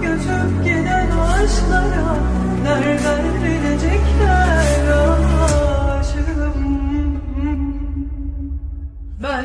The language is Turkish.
Göçüp giden ağaçlara Nereden bilecekler? Aşığım. Ben